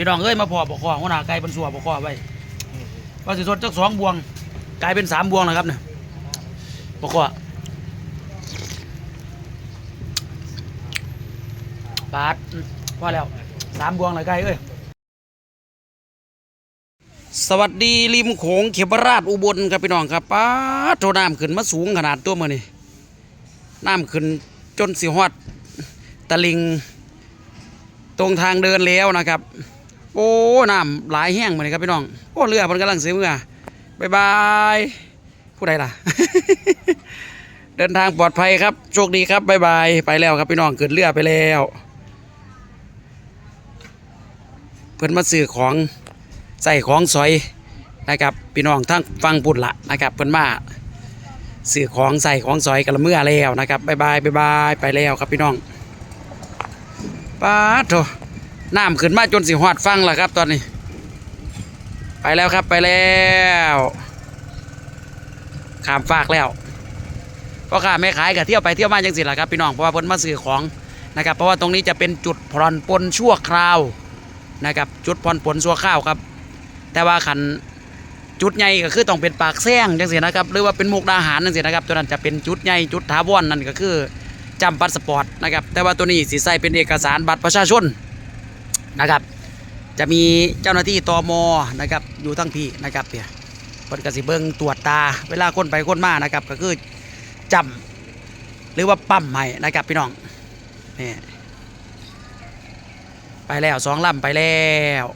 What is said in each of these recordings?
พี่น้องเอ้ยมาพอบอกคอหัวหน้าไก่เป็นสัวบอกคอไว้ว่าสิสดจักสองบวง กลายเป็นสามบวงแล้วครับเนี่ยบอกคอปาดว่าแล้วสามบวงเลยไก่เอ้ยสวัสดีริมโขงเขมราชอุบลครับพี่น้องครับป้าโทน้ำขึ้นมาสูงขนาดตัวมือนี่น้ำขึ้นจนสิฮอดตะลิง ตรงทางเดินแล้วนะครับ โอ้น้ำหลายแห้งมาเลยครับพี่น้อง โอ้เรือมันกำลังเสียเมื่อบายบายผู้ใดล่ะ เดินทางปลอดภัยครับ โชคดีครับบายบาย ไปแล้วครับพี่น้องเกิดเรือไปแล้ว เพิ่นมาซื้อของใส่ของสอยนะครับพี่น้องทั้งฟังปุ่นละนะครับเพิ่นมาซื้อของใส่ของสอยกันละเมื่อแล้วนะครับบายบายบายบายไปแล้วครับพี่น้องป้าดโถ น้ำขึ้นมาจนสิหอดฟังแล้วครับตอนนี้ ไปแล้วครับไปแล้วขามฟากแล้วพ่อค้าแม่ขายกับเที่ยวไปเที่ยวมาจังสิล่ะครับพี่น้องเพราะว่าเพิ่นมาซื้อของนะครับ เพราะว่าตรงนี้จะเป็นจุดผ่อนปลนชั่วคราวนะครับ จุดผ่อนปลนชั่วคราวครับ แต่ว่าขันจุดใหญ่ก็คือต้องเป็นปากแซงจังสินะครับ หรือว่าเป็นมุกดาหารจังสินะครับ ตัวนั้นจะเป็นจุดใหญ่จุดถาวรนั่นก็คือจำพาสปอร์ตนะครับแต่ว่าตัวนี้สีใสเป็นเอกสารบัตรประชาชน นะครับ จะมีเจ้าหน้าที่ตอมนะครับอยู่ทั้งพี่นะครับเพี่ยเพิ่นกสิเบิ่งตรวจตาเวลาคนไปคนมานะครับ ก็คือจำหรือว่าปั๊มให้นะครับพี่น้องนี่ไปแล้วสองลำไปแล้ว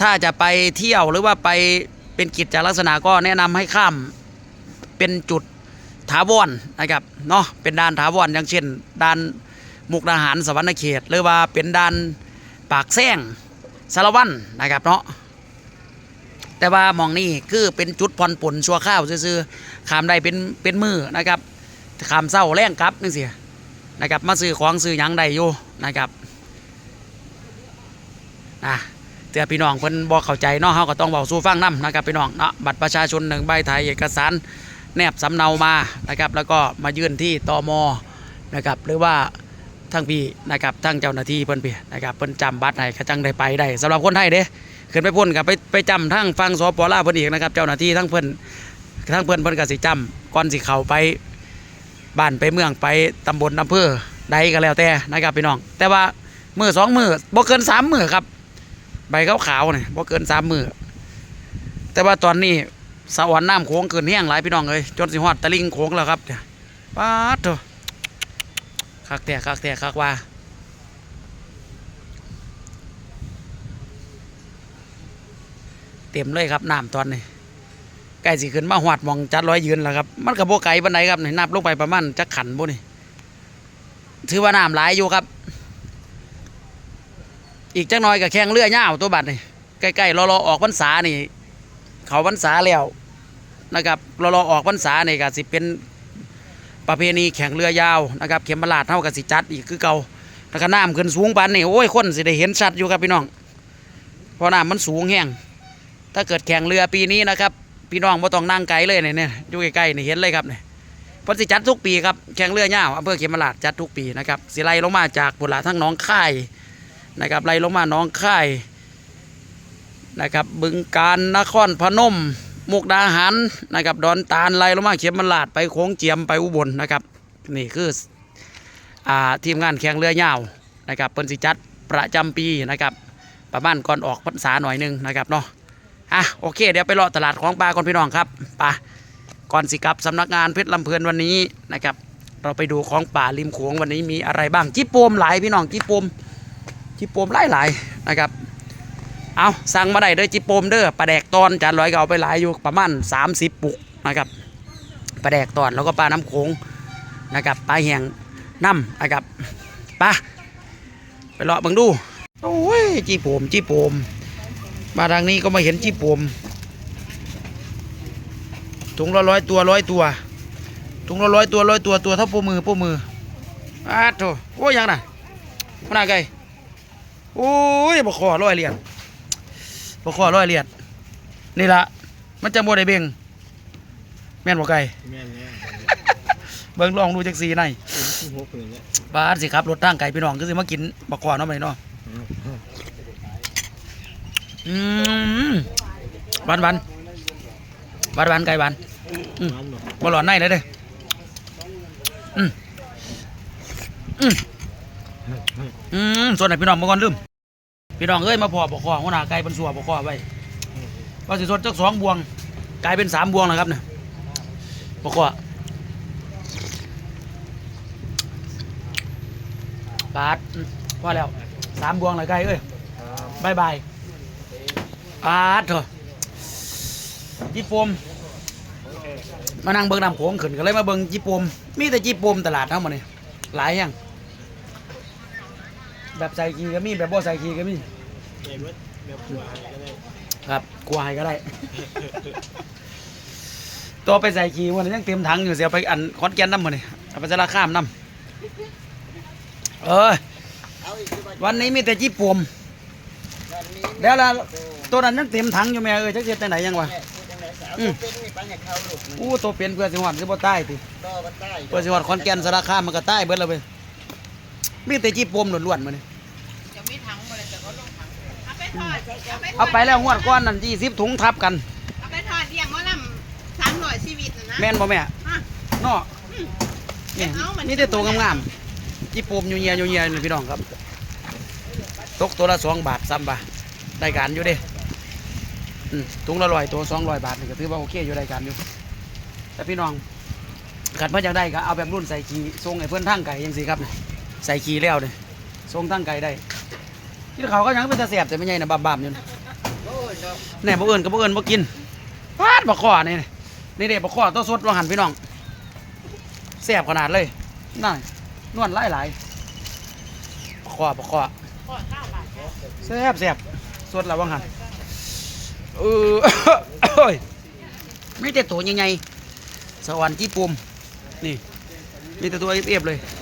ถ้าจะไปเที่ยวหรือว่าไปเป็นกิจจลักษณะก็แนะนำให้ข้ามเป็นจุดถาวรนะครับเนาะเป็นด่านถาวรอย่างเช่นด่าน มุกดาหารสวรรณเขตหรือว่าเป็นด่านปากแซงสารวันนะครับเนาะแต่ว่ามองนี่คือเป็นจุดผ่อนปลนชัวข้าวซื่อๆขามได้เป็นเป็นมือนะครับขามเศร้าแรงกลับนี่เสินะครับมาซื้อของซื้อยังได้อยู่นะครับนะเตือพี่น้องเพิ่นบอกเข้าใจเนาะเฮาก็ต้องเว้าสู่ฟังนํนะครับพี่น้องเนาะบัตรประชาชนหนึ่งใบถ่ายเอกสารแนบสำเนามานะครับแล้วก็มายื่นที่ตมนะครับหรือว่า ทั้งพี่นะครับทั้งเจ้าหน้าที่เพิ่นเพี่นะครับเพิ่นจำบัตรให้กระจังได้ไปได้สำหรับคนไทยเด้ขึ้นไปพ่นกับไปไปจำทั้งฟังสปลาเพิ่นอีกนะครับ เจ้าหน้าที่ทั้งเพิ่นทั้งเพิ่นเพิ่นก็สิจำก่อนสิเข้าไปบ้านไปเมืองไปตำบลอำเภอใดก็แล้วแต่นะครับพี่น้อง แต่ว่ามือสองมือบ่เกินสามมือครับ ใบขาวๆนี่บ่เกินสามมือแต่ว่าตอนนี้สะอ่อนน้ำโขงเกินแห้งหลายพี่น้องเลยจนสิฮอดตะลิงโขงแล้วครับเนี่ยป้าดโถ คักแต่คักแต่คักว่าเต็มเลยครับน้ำตอนนี้ใกล้สิขึ้นมาหอดมองจัดร้อยยืนแล้วครับ มันกับโบไก่บันไดครับนี่นับลงไปประมาณจักขันบ่นี่ถือว่าน้ำหลายอยู่ครับ อีกจักหน่อยกับแข่งเรือยเงาตัวบัดนี่ใกล้ๆรอๆออกพรรษานี่ เขาพรรษาแล้วนะครับรารอออกพรรษานี่ก็สิเป็น ประเพณีแข่งเรือยาวนะครับเข็มมาลาดเท่ากับสิจัดอีกคือเก่าแล้วก็น้ำขึ้นสูงปานนี่โอ้ยคนสิได้เห็นชัดอยู่ครับพี่น้องเพราะน้ำมันสูงแห้งถ้าเกิดแข่งเรือปีนี้นะครับ พี่น้องบ่ต้องนั่งไกลเลยเนี่ยเนี่ยอยู่ใกล้ๆนี่เห็นเลยครับเนี่ยเพนสิจัดทุกปีครับแข่งเรือยาวอำเภอเข็มมาลาดจัดทุกปีนะครับสิไล่ลงมาจากบุรีทั้งน้องค่ายนะครับไล่ลงมาน้องค่ายนะครับบึงการนครพนม มุกดาหารนะครับดอนตาลไล่ลงมาเข็มมันลาดไปโค้งเจียมไปอุบลนะครับ นี่คืออ่าทีมงานแข่งเรือยาวนะครับเปิ้นสิจัดประจำปีนะครับประมาณก่อนออกพรรษาหน่อยหนึงนะครับเนาะอะโอเค เดี๋ยวไปเลาะตลาดของปลาก่อนพี่น้องครับไปก่อนสิกลับสำนักงานเพชรลำเพลินวันนี้นะครับ เราไปดูของป่าริมโขงวันนี้มีอะไรบ้างจิโปมหลายพี่น้องจิโปมจิโปมหลายหลายนะครับ เอาสั่งมาได้เด้อจิโปมเด้อปลาแดกตอนจานร้อยก็เอาไปหลายอยู่ประมาณ 30 ปุกนะครับปลาแดกตอนแล้วก็ปลาน้ำโขงนะครับปลาแหงน้ำนะครับปลาไปเลาะบังดูโอ้ยจีโปมจีโปมมาทางนี้ก็มาเห็นจีโปมถุงละร้อยตัวร้อยตัวถุงละร้อยตัวร้อยตัวตัวเท่าป้มือป้มืออ้าโถโอ้ยยังน่ะขนาดไกลโอ้ยบกคอร้อยเหรียญ บกคอร้อยเหรียญนี่ละมันจะโมได้เบ่งแม่นบ่ไก่แม่นเนี่ยเบิ่งลองดูจักสีในที่หกเลยเนี่ยบ้านสิครับรถทางไก่พี่น้องก็สิมากินบักคอเนาะไปเนาะอืมหวานหวานหวานหวานไก่หวานอืมบอลอนในเลยเด้ออืมอืมอืมส่วนไหนพี่น้องมาก่อนลืม พี่น้องเอ้ยมาพอบอกคอหัวหน้าไก่เป็นสัวบอกคอไว้ว่าสิสดจักสองบวงกลายเป็นสามบวงแล้วครับเนี่ยบอกคอปาดอืมพอแล้วสามบวงเลยไก่เอ้ยบายบายอาดเถอะจีปมมานั่งเบิ่งน้ำโขงขึ้นก็เลยมาเบิ่งจีปมมีแต่จีปมตลาดเท่ามันนี่หลายอย่าง แบบใส่กีก็มีแบบบ่ใส่กีก็มีครับกลัวให้ก็ได้ ตัวไปใส่กีวันนี้ยังเต็มถังอยู่เสียไปอันคอนแกนน้ำมันนี่เอาไปสารข้ามน้ำเออวันนี้มีแต่จีปมแล้วล่ะตัวนั้นยังเต็มถังอยู่แม่เอ้ยจักเฮ็ดจังไดยังวะอืม เป็นนี่ปัญญาเขาลูกอู้ตัวเป็นเพื่อสิฮอดคือบ่ตายติ ต่อมันได้เพื่อสิฮอดขอนแก่นสารคามมันก็ตายเบิดแล้วเว้ย มีแต่จีปมล้วนๆมื้อนี้จะมีถังมาเลยแต่ก็ลงถังเอาไปทอดเอาไปทอดเอาไปแล้วงวดก้อนนั่น20ถุงทับกันเอาไปทอดเลี้ยงหมอลำสามร้อยชีวิตนะนะแม่นบ่แม่อะเนาะอืมนี่เอามันมีแต่ตัวงามๆจีปมอยู่เหียอยู่เหียนี่พี่น้องครับ ตกตัวละ2บาท3บาทได้การอยู่เด้อืมถุงละ100ตัว200บาทนี่ก็ถือว่าโอเคอยู่ได้การอยู่ แต่พี่น้องขัดเพื่ออยากได้ก็เอาแบบรุ่นใส่ขีทรงไอ้เพื่อนทั้งไก่ยังสิครับนี่ ใส่ขีแล้วเนี่ยทรงทั้งไก่ได้ที่เขาก็ยังเป็นตาเสียบแต่ไม่ใช่นะบาบๆอยู่นะแหน่บ่เอิญก็บ่เอิญบ่กินฟาดบ่ข้อนี่นี่เด็บ่ข้อตัวสดว่าหันพี่น้องแซ่บขนาดเลยนั่นนวลหลายหลายบ่ข้อบ่ข้อทอดข้าวบาทแซ่บสดแล้วว่าหันเออโอ้ยไม่แต่ตัวใหญ่ๆสวรรค์ที่ปุ่มนี่มีแต่ตัวเอฟๆเลยบโอ้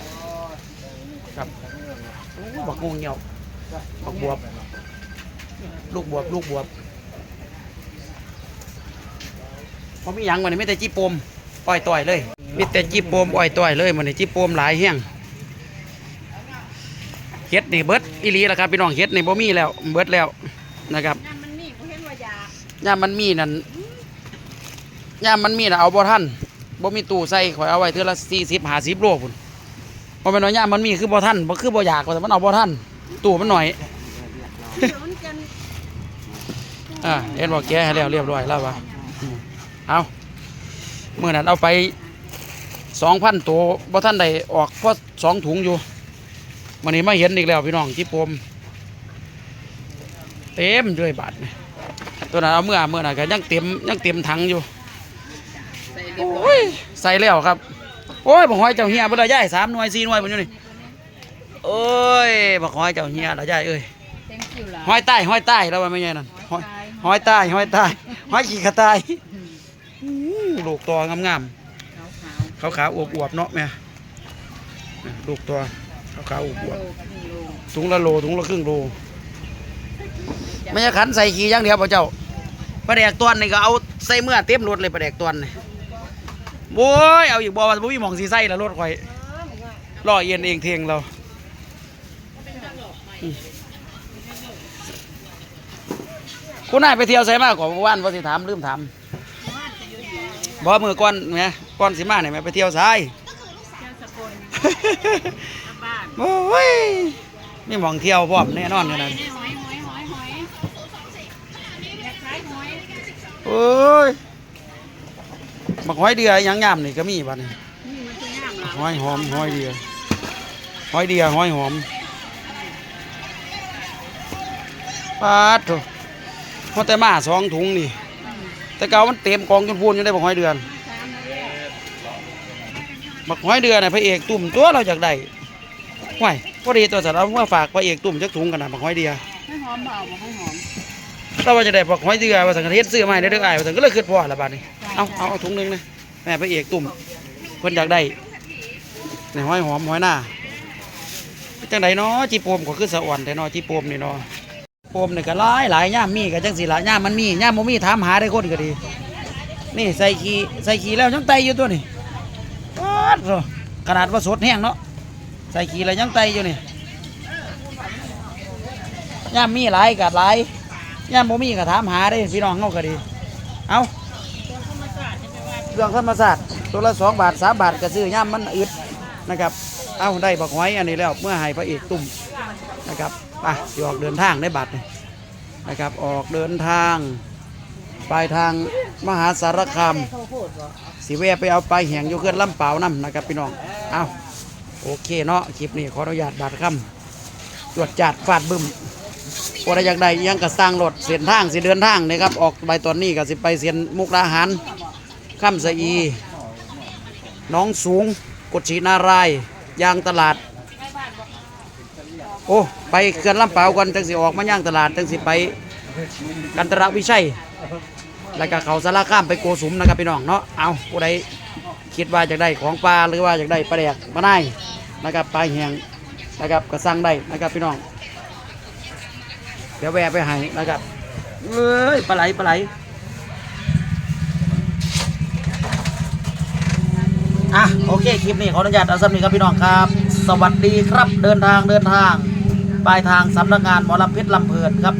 บักงวงเหี่ยวบักบวบ ลูกบวบ ลูกบวบพอมีหยังมันไม่แต่จีปมปล่อยต่อยเลยมีแต่จีปมปล่อยต่อยเลยมันนี่จีปมหลายแห้งเฮ็ดนี่เบิดอีหลีแล้วครับพี่น้องเฮ็ดนี่บ่มีแล้ว เบิดแล้วนะครับนั่นมันนี่กูเห็นว่ายาย่ามมันมีนั่นย่ามมันมีน่ะเอาบ่ทันบ่มีตู้ใส่ข่อยเอาไว้เทื่อละ40 50โลพุ่น บ่แม่นว่าย่ามมันมีคือบ่ทันบ่คือบ่อยากแต่มันเอาบ่ทันตู้มันหน่อยเอ่าเห็นบอกแกให้แล้วเรียบร้อยแล้ววะเอาเมื่อนั้นเอาไปสองพันตัวบ่ท่านได้ออกเพราะสองถุงอยู่วันนี้มาเห็นอีกแล้วพี่น้องที่ปมเต็มด้วยบาทตัวนั้นเอาเมื่อเมื่อนั้นก็ยังเต็มยังเต็มถังอยู่ใส่เรียบร้อยโอ้ยใส่แล้วครับ โอ้ยบักหอยเจ้าเฮียบ่ได้ย่ายสามหน่วยสี่หน่วยผมอยู่นี่โอ้ยบักหอยเจ้าเฮียละย่ายเอ้ยเต็มคิวละหอยใต้หอยใต้แล้วว่าไม่ใช่นั่นหอยหอยใต้หอยใต้หอยขี้กระต่ายอื้อลูกตัวงามขาวๆขาวๆอวบๆเนาะแม่ลูกตัวขาวๆอๆโลวบกับหนึ่งโลๆถุงละโลถุงละครึ่งโลไม่ใช่ขันใส่ขี้อย่างเดียวป่ะเจ้าปลาแดกตวนนี่ก็เอาใส่เมื่อเต็มรถเลยปลาแดกตวนนี่ โว้ยเอาอีกบ่ว่าบ่มีหมองสีใส่ละรถข่อยล่อเอียนเองเทงเราอืมคุณนายไปเที่ยวไสมากกว่าเมื่อวานว่าสิถามลืมถามบ่มือก่อนแหม่ก่อนสิมาเนี่ยแหม่ไปเที่ยวไสเจ้าสกุลบ้านโอ้ยมีหมองเที่ยวพร้อมแน่นอนอยู่นั่นหอยหอยหอยหอยหอยอยากขายหอยโอ้ย บักหอยเดือหยังยามนี่ก็มีบัดนี้นี่มันคืองามเหรอหอยหอมหอยเดือหอยเดือหอยหอมปาดโถพอแต่มาสองถุงนี่ แต่เก่ามันเต็มกองจนพูนอยู่ได้บักหอยเดือนสามนาทีบักหอยเดือนน่ะพระเอกตุ่มตัวเราอยากได้ห่วยพอดีตัวสัตว์เอามาฝากพระเอกตุ่มจักถุงกันนะบักหอยเดือไม่หอมเปล่าบอกให้หอมเราว่าจะได้บักหอยเดือว่าสังกะเทศซื้อมาให้ได้เด้ออ้ายว่าสังก็เลยคิดพอละบาดนี้ เอาเอาเอาถุงหนึงนะแม่พระเอกตุ่มเพิ่นอยากได้ในห้อยหอมห้อยหน้าจังไดเนาะจีโปมก็คือสะอ่อนแต่เนาะจีโปมนี่เนาะโปมนี่ก็หลายหลายย่ามมีก็จังสิละย่ามมันมีย่ามบ่มีถามหาได้คนก็ดี นี่ใส่ขี้ใส่ขี้แล้วยังไตอยู่ตัวนี่ปาดขนาดว่าสดแห้งเนาะใส่ขี้แล้วยังไตอยู่นี่ย่ามมีหลายกัดหลายย่ามบ่มีก็ถามหาได้พี่น้องเฮาก็ดี เอา รื่องธรรมศาสตร์ตัวละสองบาทสามบาทก็ซื้อย่ามมันอึดนะครับเอาได้บักหอยอันนี้แล้วเมื่อให้พระเอกตุ่มนะครับไปออกเดินทางได้บัตรนะครับออกเดินทางปลายทางมหาสารคามสิแวไปเอาปลายแหงอยู่เคลื่อนลำเปล่านํนะครับพี่น้องเอาโอเคเนาะคลิปนี้ขออนุญาตบาดคำตรวจจัดฟาดบึ้มพอได้อยากได้ยังกระสร้างรถเส้นทางสิเดินทางนะครับออกไปตอนนี้ก็สิไปเสียนมุกดาหาร ข้ามสะอี น้องสูงกุชินาราย ยางตลาด โอ้ ไปเขื่อนลำเปล่าก่อนจังสิออกมาย่างตลาดจังสิไป กันตระวิชัย แล้วก็เขาสารข้ามไปโกสุมนะครับพี่น้องเนาะ เอาผู้ใดคิดว่าอยากได้ของปลาหรือว่าอยากได้ปลาแดกปลาไนนะครับปลาแหงนะครับก็สั่งได้นะครับพี่น้อง เดี๋ยวแวะไปให้นะครับเอ้ยปลาไหลปลาไหลอะโอเคลิปนี้ขออนุญาตอาสมนีครับพี่น้องครับ สวัสดีครับเดินทางเดินทางปลายทางสำนักงานหมอลำเพชรลำเพลินครับ